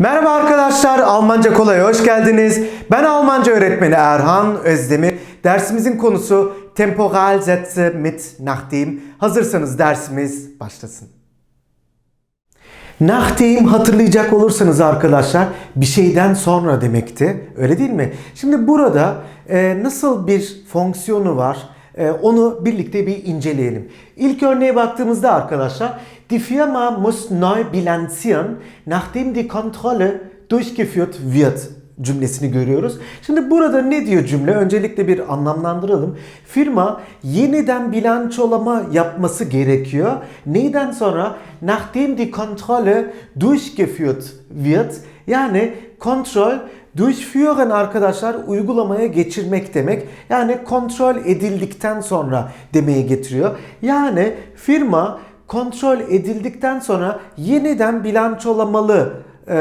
Merhaba arkadaşlar, Almanca Kolay'a hoş geldiniz. Ben Almanca öğretmeni Erhan Özdemir. Dersimizin konusu Temporalsätze mit nachdem. Hazırsanız dersimiz başlasın. Nachdem hatırlayacak olursanız arkadaşlar bir şeyden sonra demekti. Öyle değil mi? Şimdi burada e, nasıl bir fonksiyonu var? E, onu birlikte bir inceleyelim. İlk örneğe baktığımızda arkadaşlar Die Firma muss neu bilanzieren, nachdem die Kontrolle durchgeführt wird cümlesini görüyoruz. Şimdi burada ne diyor cümle? Öncelikle bir anlamlandıralım. Firma yeniden bilançolama yapması gerekiyor. Neyden sonra? Nachdem die Kontrolle durchgeführt wird. Yani kontrol Durchführen arkadaşlar uygulamaya geçirmek demek. Yani kontrol edildikten sonra demeye getiriyor. Yani firma kontrol edildikten sonra yeniden bilançolamalı e,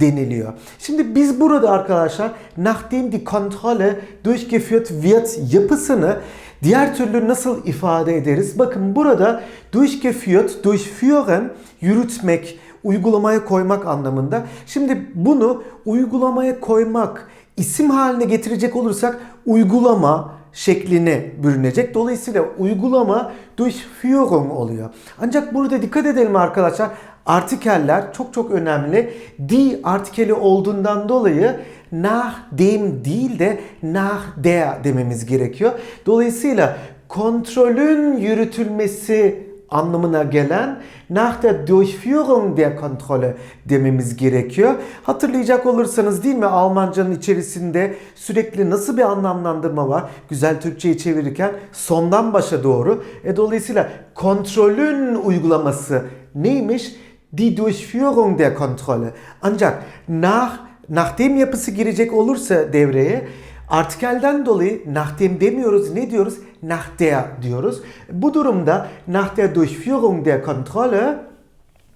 deniliyor. Şimdi biz burada arkadaşlar nachdem die Kontrolle durchgeführt wird yapısını diğer türlü nasıl ifade ederiz? Bakın burada durchgeführt, durchführen, yürütmek, uygulamaya koymak anlamında. Şimdi bunu uygulamaya koymak isim haline getirecek olursak uygulama şekline bürünecek. Dolayısıyla uygulama Durchführung oluyor. Ancak burada dikkat edelim arkadaşlar. Artikeller çok çok önemli. Die artikeli olduğundan dolayı nach dem değil de nach der dememiz gerekiyor. Dolayısıyla kontrolün yürütülmesi anlamına gelen nach der Durchführung der Kontrolle dememiz gerekiyor. Hatırlayacak olursanız değil mi Almancanın içerisinde sürekli nasıl bir anlamlandırma var? Güzel Türkçeyi çevirirken sondan başa doğru. E, dolayısıyla kontrolün uygulaması neymiş? Die Durchführung der Kontrolle. Ancak nach nachdem yapısı girecek olursa devreye Artikelden dolayı nachdem demiyoruz. Ne diyoruz? Nach der diyoruz. Bu durumda nach der Durchführung der Kontrolle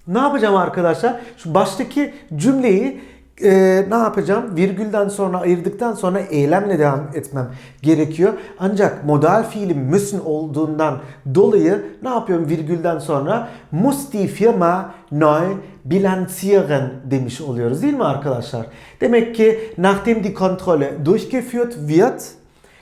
ne yapacağım arkadaşlar? Şu baştaki cümleyi e, ne yapacağım? Virgülden sonra ayırdıktan sonra eylemle devam etmem gerekiyor. Ancak modal fiilim müssen olduğundan dolayı ne yapıyorum virgülden sonra? Muss die Firma neu bilanzieren demiş oluyoruz değil mi arkadaşlar? Demek ki nachdem die Kontrolle durchgeführt wird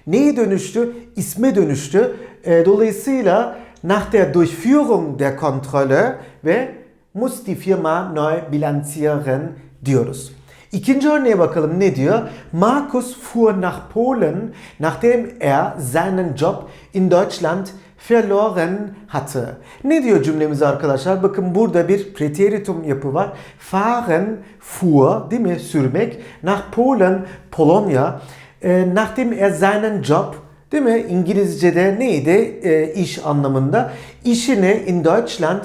neye dönüştü? İsme dönüştü. E, dolayısıyla nach der Durchführung der Kontrolle ve muss die Firma neu bilanzieren diyoruz. İkinci örneğe bakalım ne diyor? Markus fuhr nach Polen, nachdem er seinen Job in Deutschland verloren hatte. Ne diyor cümlemiz arkadaşlar? Bakın burada bir preteritum yapı var. Fahren, fuhr değil mi? Sürmek. Nach Polen, Polonya. E, nachdem er seinen Job Değil mi? İngilizce'de neydi? E, iş anlamında. İşini in Deutschland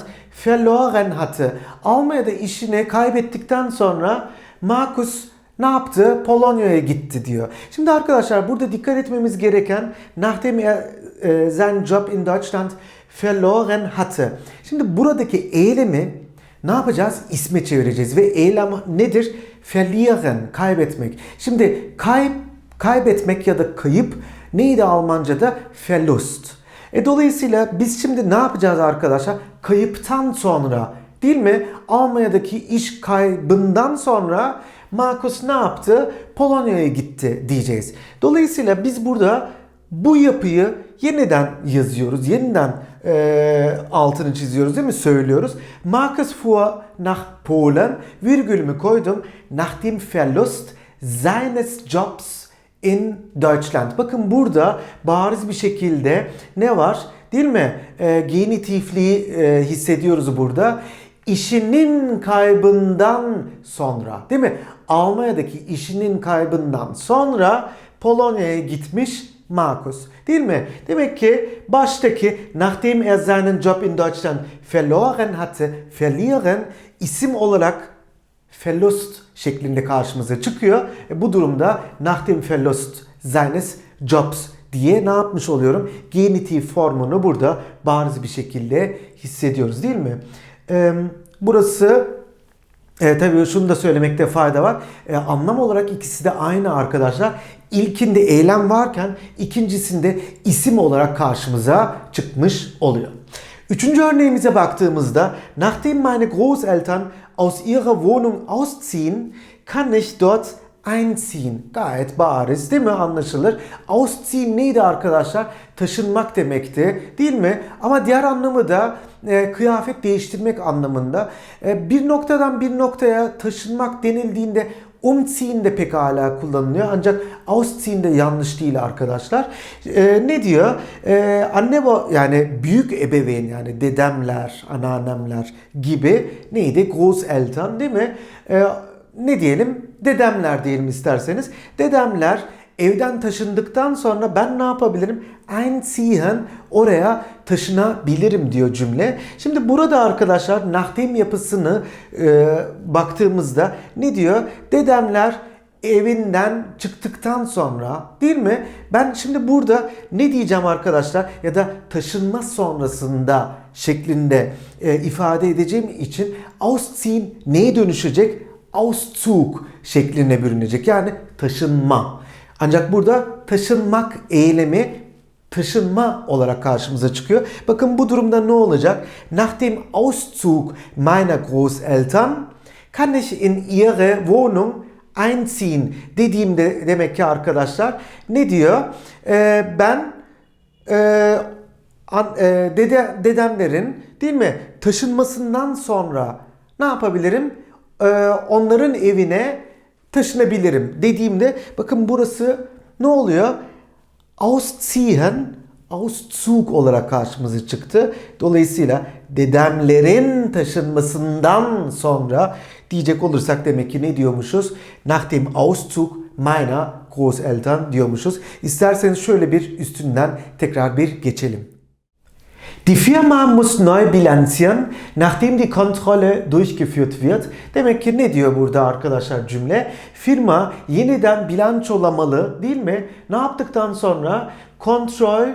verloren hatte. Almanya'da işini kaybettikten sonra Markus ne yaptı? Polonya'ya gitti diyor. Şimdi arkadaşlar burada dikkat etmemiz gereken nachdem er e, sein Job in Deutschland verloren hatte. Şimdi buradaki eylemi ne yapacağız? İsme çevireceğiz ve eylem nedir? Verlieren, kaybetmek. Şimdi kayıp, kaybetmek ya da kayıp neydi Almanca'da? Verlust. E dolayısıyla biz şimdi ne yapacağız arkadaşlar? Kayıptan sonra değil mi? Almanya'daki iş kaybından sonra Markus ne yaptı? Polonya'ya gitti diyeceğiz. Dolayısıyla biz burada bu yapıyı yeniden yazıyoruz. Yeniden e, altını çiziyoruz değil mi? Söylüyoruz. Markus fuhr nach Polen. Virgülümü koydum. Nach dem Verlust seines Jobs in Deutschland. Bakın burada bariz bir şekilde ne var? Değil mi? E, genitifliği e, hissediyoruz burada. İşinin kaybından sonra değil mi? Almanya'daki işinin kaybından sonra Polonya'ya gitmiş Markus. Değil mi? Demek ki baştaki nachdem er seinen Job in Deutschland verloren hatte, verlieren isim olarak Verlust şeklinde karşımıza çıkıyor. E bu durumda nach dem Verlust seines Jobs diye ne yapmış oluyorum? Genitif formunu burada bariz bir şekilde hissediyoruz değil mi? Ee, burası e, tabii şunu da söylemekte fayda var. E, anlam olarak ikisi de aynı arkadaşlar. İlkinde eylem varken ikincisinde isim olarak karşımıza çıkmış oluyor. Üçüncü örneğimize baktığımızda nachdem meine Großeltern aus ihrer Wohnung ausziehen, kann ich dort einziehen. Gayet bariz değil mi anlaşılır? Ausziehen neydi arkadaşlar? Taşınmak demekti değil mi? Ama diğer anlamı da e, kıyafet değiştirmek anlamında. E, bir noktadan bir noktaya taşınmak denildiğinde umziehen de pekala kullanılıyor. Ancak ausziehen de yanlış değil arkadaşlar. E, ne diyor? E, anne yani büyük ebeveyn yani dedemler, anneannemler gibi neydi? Großeltern değil mi? E, ne diyelim? Dedemler diyelim isterseniz. Dedemler evden taşındıktan sonra ben ne yapabilirim? Einziehen oraya taşınabilirim diyor cümle. Şimdi burada arkadaşlar nachdem yapısını e, baktığımızda ne diyor? Dedemler evinden çıktıktan sonra değil mi? Ben şimdi burada ne diyeceğim arkadaşlar ya da taşınma sonrasında şeklinde e, ifade edeceğim için ausziehen neye dönüşecek? Auszug şekline bürünecek. Yani taşınma. Ancak burada taşınmak eylemi taşınma olarak karşımıza çıkıyor. Bakın bu durumda ne olacak? Nach dem Auszug meiner Großeltern kann ich in ihre Wohnung einziehen dediğimde demek ki arkadaşlar ne diyor? Ee, ben e, an, e, dede, dedemlerin değil mi taşınmasından sonra ne yapabilirim? Ee, onların evine taşınabilirim dediğimde bakın burası ne oluyor? Ausziehen Auszug olarak karşımıza çıktı. Dolayısıyla dedemlerin taşınmasından sonra diyecek olursak demek ki ne diyormuşuz? Nach dem Auszug meiner Großeltern diyormuşuz. İsterseniz şöyle bir üstünden tekrar bir geçelim. Die Firma muss neu bilanzieren, nachdem die Kontrolle durchgeführt wird. Demek ki ne diyor burada arkadaşlar cümle? Firma yeniden bilançolamalı değil mi? Ne yaptıktan sonra? Kontrol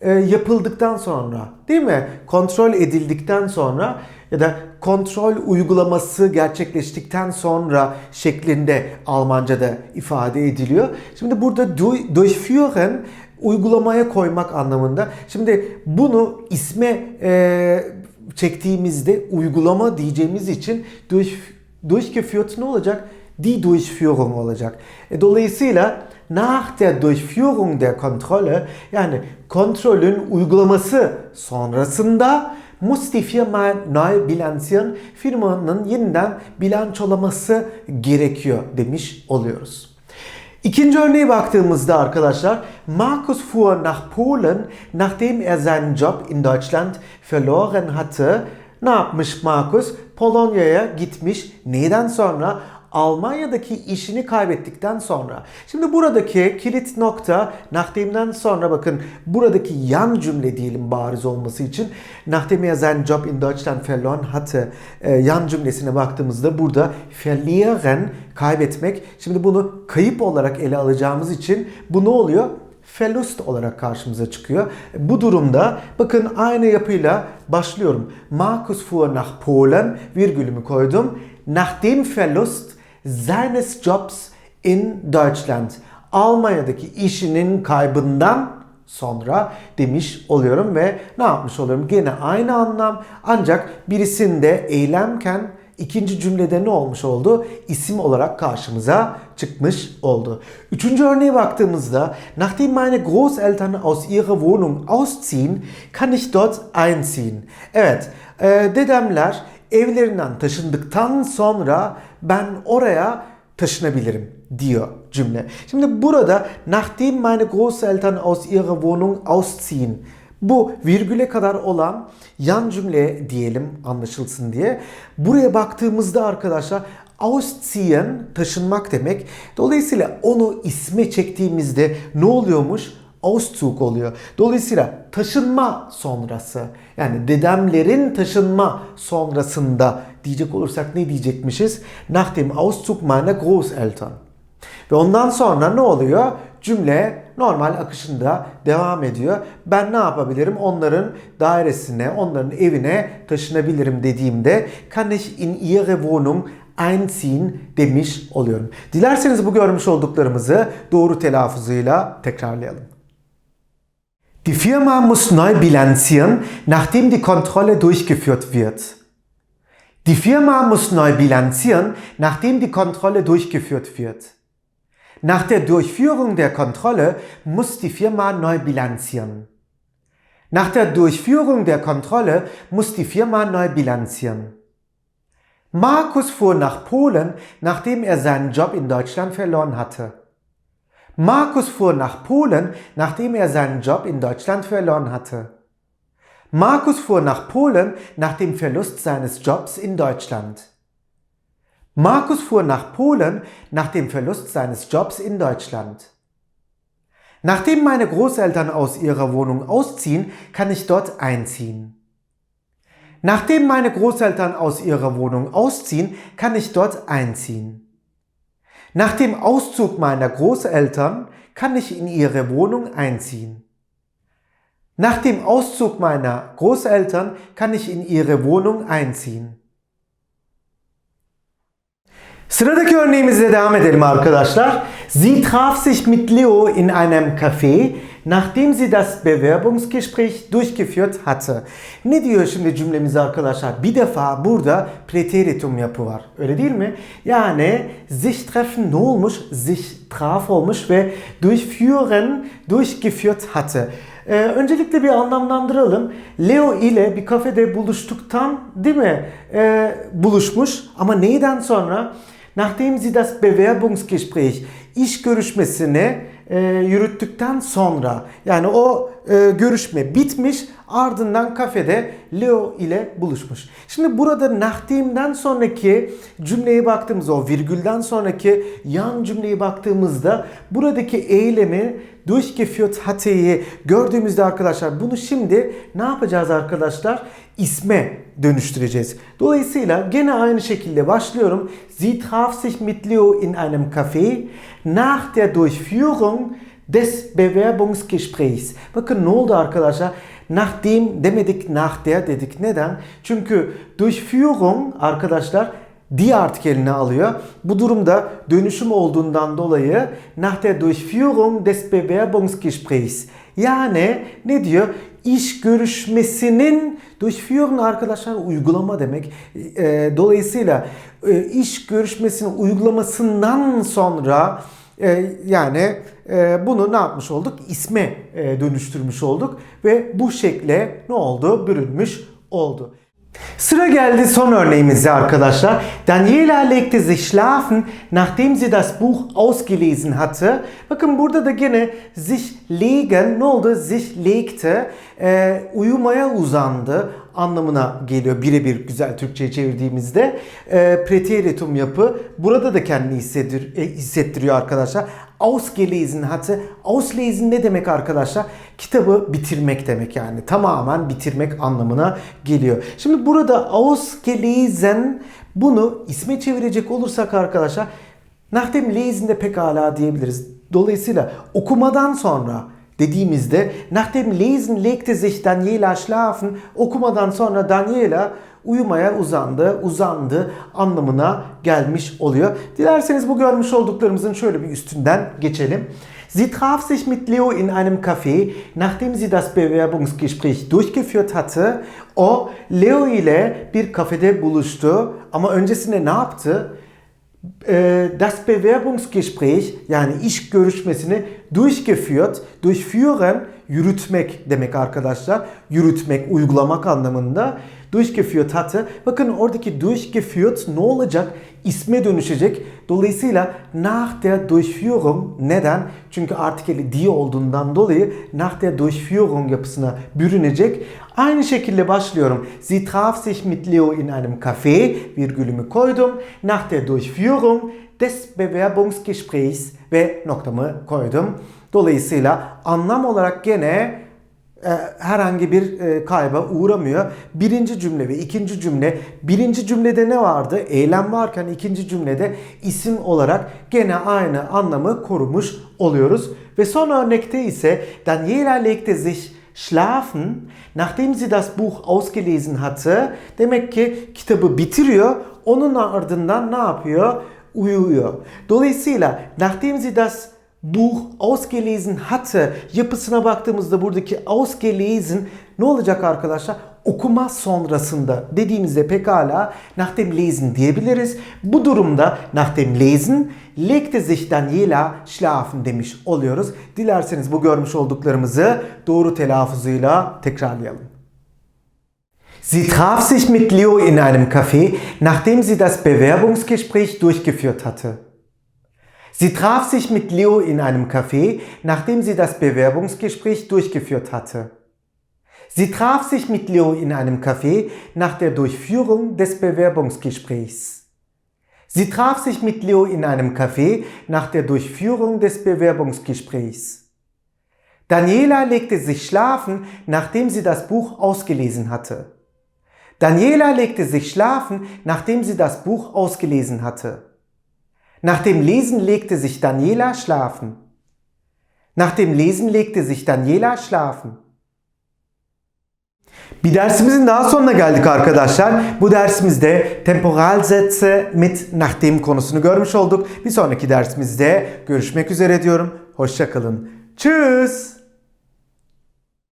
e, yapıldıktan sonra değil mi? Kontrol edildikten sonra ya da kontrol uygulaması gerçekleştikten sonra şeklinde Almanca'da ifade ediliyor. Şimdi burada durchführen uygulamaya koymak anlamında. Şimdi bunu isme e, çektiğimizde uygulama diyeceğimiz için durch, durchgeführt ne olacak? Die Durchführung olacak. E, dolayısıyla nach der Durchführung der Kontrolle yani kontrolün uygulaması sonrasında muss die Firma neu bilanzieren firmanın yeniden bilançolaması gerekiyor demiş oluyoruz. İkinci örneğe baktığımızda arkadaşlar Markus fuhr nach Polen nachdem er seinen Job in Deutschland verloren hatte. Ne yapmış Markus? Polonya'ya gitmiş. Neden sonra? Almanya'daki işini kaybettikten sonra. Şimdi buradaki kilit nokta nachdem'den sonra bakın buradaki yan cümle diyelim bariz olması için nachdem er seinen Job in Deutschland verloren hatte e, yan cümlesine baktığımızda burada verlieren kaybetmek. Şimdi bunu kayıp olarak ele alacağımız için bu ne oluyor? Verlust olarak karşımıza çıkıyor. Bu durumda bakın aynı yapıyla başlıyorum. Markus fuhr nach Polen virgülümü koydum. Nach dem Verlust seines Jobs in Deutschland. Almanya'daki işinin kaybından sonra demiş oluyorum ve ne yapmış oluyorum? Gene aynı anlam ancak birisinde eylemken ikinci cümlede ne olmuş oldu? İsim olarak karşımıza çıkmış oldu. Üçüncü örneğe baktığımızda nachdem meine Großeltern aus ihrer Wohnung ausziehen, kann ich dort einziehen. Evet, e, dedemler evlerinden taşındıktan sonra ben oraya taşınabilirim diyor cümle. Şimdi burada nachdem meine Großeltern aus ihrer Wohnung ausziehen bu virgüle kadar olan yan cümle diyelim anlaşılsın diye. Buraya baktığımızda arkadaşlar ausziehen taşınmak demek. Dolayısıyla onu isme çektiğimizde ne oluyormuş? Auszug oluyor. Dolayısıyla taşınma sonrası yani dedemlerin taşınma sonrasında diyecek olursak ne diyecekmişiz? Nach dem Auszug meiner Großeltern. Ve ondan sonra ne oluyor? Cümle normal akışında devam ediyor. Ben ne yapabilirim? Onların dairesine, onların evine taşınabilirim dediğimde kann ich in ihre Wohnung einziehen demiş oluyorum. Dilerseniz bu görmüş olduklarımızı doğru telaffuzuyla tekrarlayalım. Die Firma muss neu bilanzieren, nachdem die Kontrolle durchgeführt wird. Die Firma muss neu bilanzieren, nachdem die Kontrolle durchgeführt wird. Nach der Durchführung der Kontrolle muss die Firma neu bilanzieren. Nach der Durchführung der Kontrolle muss die Firma neu bilanzieren. Markus fuhr nach Polen, nachdem er seinen Job in Deutschland verloren hatte. Markus fuhr nach Polen, nachdem er seinen Job in Deutschland verloren hatte. Markus fuhr nach Polen nach dem Verlust seines Jobs in Deutschland. Markus fuhr nach Polen nach dem Verlust seines Jobs in Deutschland. Nachdem meine Großeltern aus ihrer Wohnung ausziehen, kann ich dort einziehen. Nachdem meine Großeltern aus ihrer Wohnung ausziehen, kann ich dort einziehen. Nach dem Auszug meiner Großeltern kann ich in ihre Wohnung einziehen. Nach dem Auszug meiner Großeltern kann ich in ihre Wohnung einziehen. Sıradaki örneğimize devam edelim arkadaşlar. Sie traf sich mit Leo in einem Café, nachdem sie das Bewerbungsgespräch durchgeführt hatte. Ne diyor şimdi cümlemiz arkadaşlar? Bir defa burada preteritum yapı var. Öyle değil mi? Yani sich treffen ne olmuş? Sich traf olmuş ve durchführen durchgeführt hatte. Ee, öncelikle bir anlamlandıralım. Leo ile bir kafede buluştuktan değil mi? Ee, buluşmuş ama neyden sonra? Nachdem sie das Bewerbungsgespräch iş görüşmesini e, yürüttükten sonra yani o e, görüşme bitmiş ardından kafede Leo ile buluşmuş. Şimdi burada nachdem'den sonraki cümleye baktığımızda o virgülden sonraki yan cümleye baktığımızda buradaki eylemi durchgeführt hatte'yi gördüğümüzde arkadaşlar bunu şimdi ne yapacağız arkadaşlar? isme dönüştüreceğiz. Dolayısıyla gene aynı şekilde başlıyorum. Sie traf sich mit Leo in einem Café nach der Durchführung des Bewerbungsgesprächs. Bakın ne oldu arkadaşlar? Nachdem demedik nach der dedik. Neden? Çünkü Durchführung arkadaşlar die artikelini alıyor. Bu durumda dönüşüm olduğundan dolayı nach der Durchführung des Bewerbungsgesprächs. Yani ne diyor? İş görüşmesinin durchführen arkadaşlar uygulama demek. E, dolayısıyla e, iş görüşmesinin uygulamasından sonra e, yani e, bunu ne yapmış olduk? İsme e, dönüştürmüş olduk ve bu şekle ne oldu? Bürünmüş oldu. Sıra geldi son örneğimize arkadaşlar. Daniela legte sich schlafen, nachdem sie das Buch ausgelesen hatte. Bakın burada da gene sich legen ne oldu? Sich legte e, uyumaya uzandı anlamına geliyor birebir güzel Türkçe'ye çevirdiğimizde. E, preteritum yapı burada da kendini hissettir, e, hissettiriyor arkadaşlar. Ausgelesen hatte. Auslesen ne demek arkadaşlar? Kitabı bitirmek demek yani. Tamamen bitirmek anlamına geliyor. Şimdi burada ausgelesen bunu isme çevirecek olursak arkadaşlar nachdem lesen de pekala diyebiliriz. Dolayısıyla okumadan sonra dediğimizde nachdem lesen legte sich Daniela schlafen okumadan sonra Daniela uyumaya uzandı, uzandı anlamına gelmiş oluyor. Dilerseniz bu görmüş olduklarımızın şöyle bir üstünden geçelim. Sie traf sich mit Leo in einem Café, nachdem sie das Bewerbungsgespräch durchgeführt hatte. O Leo ile bir kafede buluştu ama öncesinde ne yaptı? das Bewerbungsgespräch yani iş görüşmesini durchgeführt, durchführen yürütmek demek arkadaşlar. Yürütmek, uygulamak anlamında durchgeführt hatte. Bakın oradaki durchgeführt ne olacak? İsme dönüşecek. Dolayısıyla nach der Durchführung neden? Çünkü artikeli die olduğundan dolayı nach der Durchführung yapısına bürünecek. Aynı şekilde başlıyorum. Sie traf sich mit Leo in einem Café, virgülümü koydum. Nach der Durchführung des Bewerbungsgesprächs ve noktamı koydum. Dolayısıyla anlam olarak gene herhangi bir e, kayba uğramıyor. Birinci cümle ve ikinci cümle. Birinci cümlede ne vardı? Eylem varken ikinci cümlede isim olarak gene aynı anlamı korumuş oluyoruz. Ve son örnekte ise Daniela legte sich schlafen, nachdem sie das Buch ausgelesen hatte. Demek ki kitabı bitiriyor. Onun ardından ne yapıyor? Uyuyor. Dolayısıyla nachdem sie das Buch ausgelesen hatte yapısına baktığımızda buradaki ausgelesen ne olacak arkadaşlar? okuma sonrasında dediğimizde pekala nach dem Lesen diyebiliriz. Bu durumda nach dem Lesen legte sich Daniela schlafen demiş oluyoruz. Dilerseniz bu görmüş olduklarımızı doğru telaffuzuyla tekrarlayalım. Sie traf sich mit Leo in einem Café, nachdem sie das Bewerbungsgespräch durchgeführt hatte. Sie traf sich mit Leo in einem Café, nachdem sie das Bewerbungsgespräch durchgeführt hatte. Sie traf sich mit Leo in einem Café nach der Durchführung des Bewerbungsgesprächs. Sie traf sich mit Leo in einem Café nach der Durchführung des Bewerbungsgesprächs. Daniela legte sich schlafen, nachdem sie das Buch ausgelesen hatte. Daniela legte sich schlafen, nachdem sie das Buch ausgelesen hatte. Nach dem Lesen legte sich Daniela schlafen. Nach dem Lesen legte sich Daniela schlafen. Bir dersimizin daha sonuna geldik arkadaşlar. Bu dersimizde temporal Sätze mit nachdem konusunu görmüş olduk. Bir sonraki dersimizde görüşmek üzere diyorum. Hoşçakalın. Tschüss.